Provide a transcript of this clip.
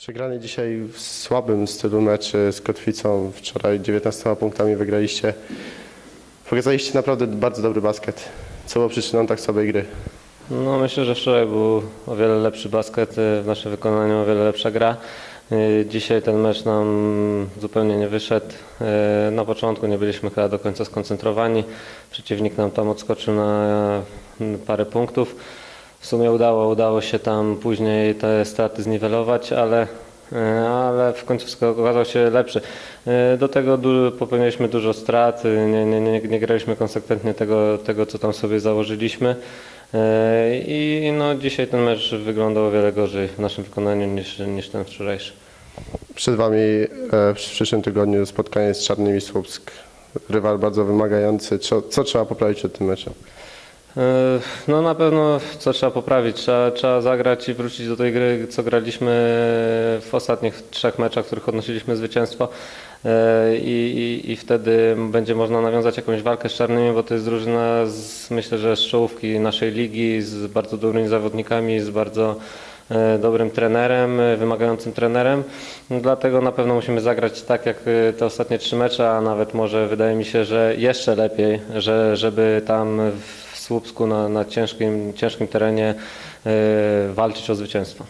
Przegrany dzisiaj w słabym stylu mecz z Kotwicą. Wczoraj 19 punktami wygraliście. Pokazaliście naprawdę bardzo dobry basket. Co było przyczyną tak słabej gry? No myślę, że wczoraj był o wiele lepszy basket, y, w naszym wykonaniu o wiele lepsza gra. Y, Dzisiaj ten mecz nam zupełnie nie wyszedł. Y, Na początku nie byliśmy chyba do końca skoncentrowani. Przeciwnik nam tam odskoczył na parę punktów. W sumie udało, udało się tam później te straty zniwelować, ale, y, ale w końcu okazał się lepszy. Y, Do tego popełniliśmy dużo strat, y, nie, nie, nie, nie graliśmy konsekwentnie tego, tego, co tam sobie założyliśmy. E, I no, dzisiaj ten mecz wyglądał o wiele gorzej w naszym wykonaniu niż, niż ten wczorajszy. Przed Wami e, w przyszłym tygodniu spotkanie z Czarnymi Słupsk. Rywal bardzo wymagający. Co, co trzeba poprawić przed tym meczem? E, No na pewno co trzeba poprawić, trzeba, trzeba zagrać i wrócić do tej gry, co graliśmy w ostatnich trzech meczach, w których odnosiliśmy zwycięstwo E, i, i, i wtedy będzie można nawiązać jakąś walkę z czarnymi, bo to jest drużyna z, myślę, że z czołówki naszej ligi, z bardzo dobrymi zawodnikami, z bardzo e, dobrym trenerem, wymagającym trenerem. No, Dlatego na pewno musimy zagrać tak jak te ostatnie trzy mecze, a nawet może wydaje mi się, że jeszcze lepiej, że, żeby tam w Słupsku na, na ciężkim, ciężkim terenie e, walczyć o zwycięstwo.